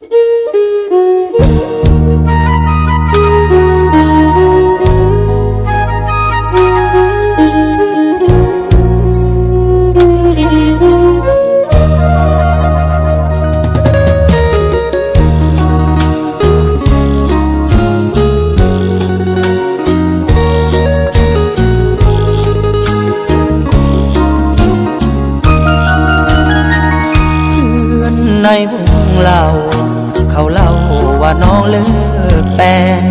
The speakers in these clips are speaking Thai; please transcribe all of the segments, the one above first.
เพื่อนในวงเรา เขาเล่าว่าน้องเลิกแฟน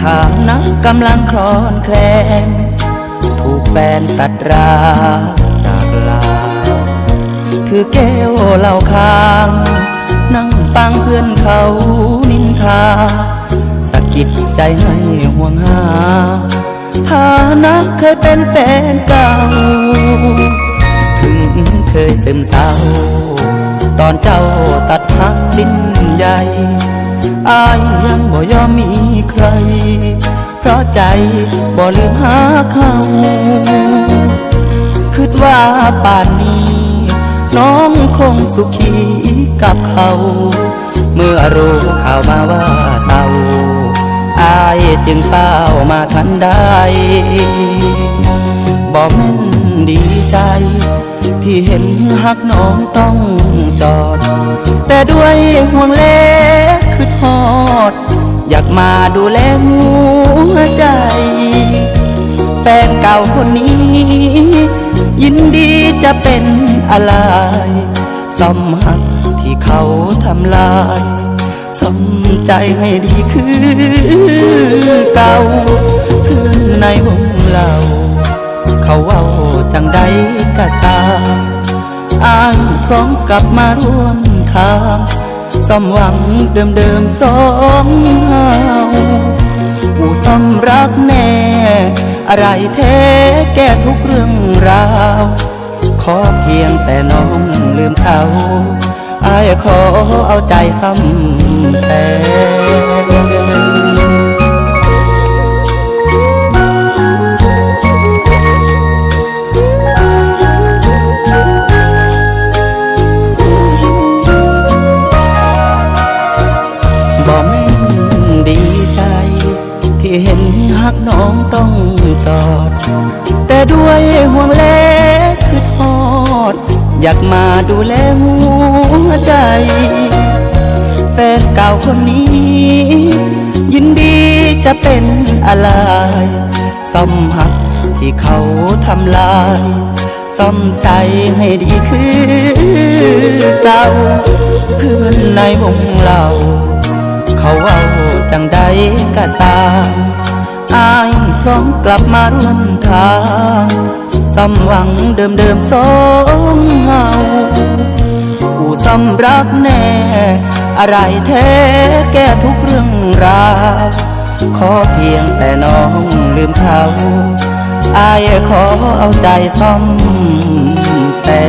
ฐานะกกำลังคลอนแคลน ถูกแฟนตัดราจากลา ถือแก้วเหล้าค้าง นั่งฟังเพื่อนเขานินทาสะกิดใจให้ห่วงหาฐานะเคยเป็นแฟนเก่า ถึงเคยซึมเศร้า อนเจ้าตัดพักสิ้นใหญ่อายยังบ่ยอมมีใคร เพราะใจบ่ลืมหาเขาคิดว่าป่านนี้ น้องคงสุขีกับเขา เมื่อรู้ข่าวมาว่าเศร้า จึงเป้ามาทันได้บอกแม่นดีใจ ที่เห็นหักน้องต้องจอด แต่ด้วยห่วงเล็กคือทอด อยากมาดูแลหัวใจ แฟนเก่าคนนี้ ยินดีจะเป็นอะไรสมหักที่เขาทำลายสม ใจให้ดีคือเก่าเพื่อนในวงเราเขาเว้าจังใดกะตามอายพร้อมกลับมาร่วมทางสมหวังเดิมเดิมสองเฮาผู้ซ้ำรักแน่ อะไรแท้แก้ทุกเรื่องราว ขอเพียงแต่น้องลืมเขาอายขอเอาใจซ้ำ แต่บ่แม่นดีใจ ที่เห็นหักน้องต้องจอด แต่ด้วยห่วงเลคือทอด อยากมาดูแลหัวใจ นเก่าคนนี้ ยินดีจะเป็นอะไรซ่อมหักที่เขาทำลายซ่อมใจให้ดีคือเก่าเพื่อนในวงเรา เขาเว้าจังใดก็ตามอายพร้อมกลับมาร่วมทางสมหวังเดิมเดิมสองเฮาผู้สำรักแน่ อะไรแท้แก้ทุกเรื่องราวขอเพียงแต่น้องลืมเขาอายขอเอาใจซ่อมแต่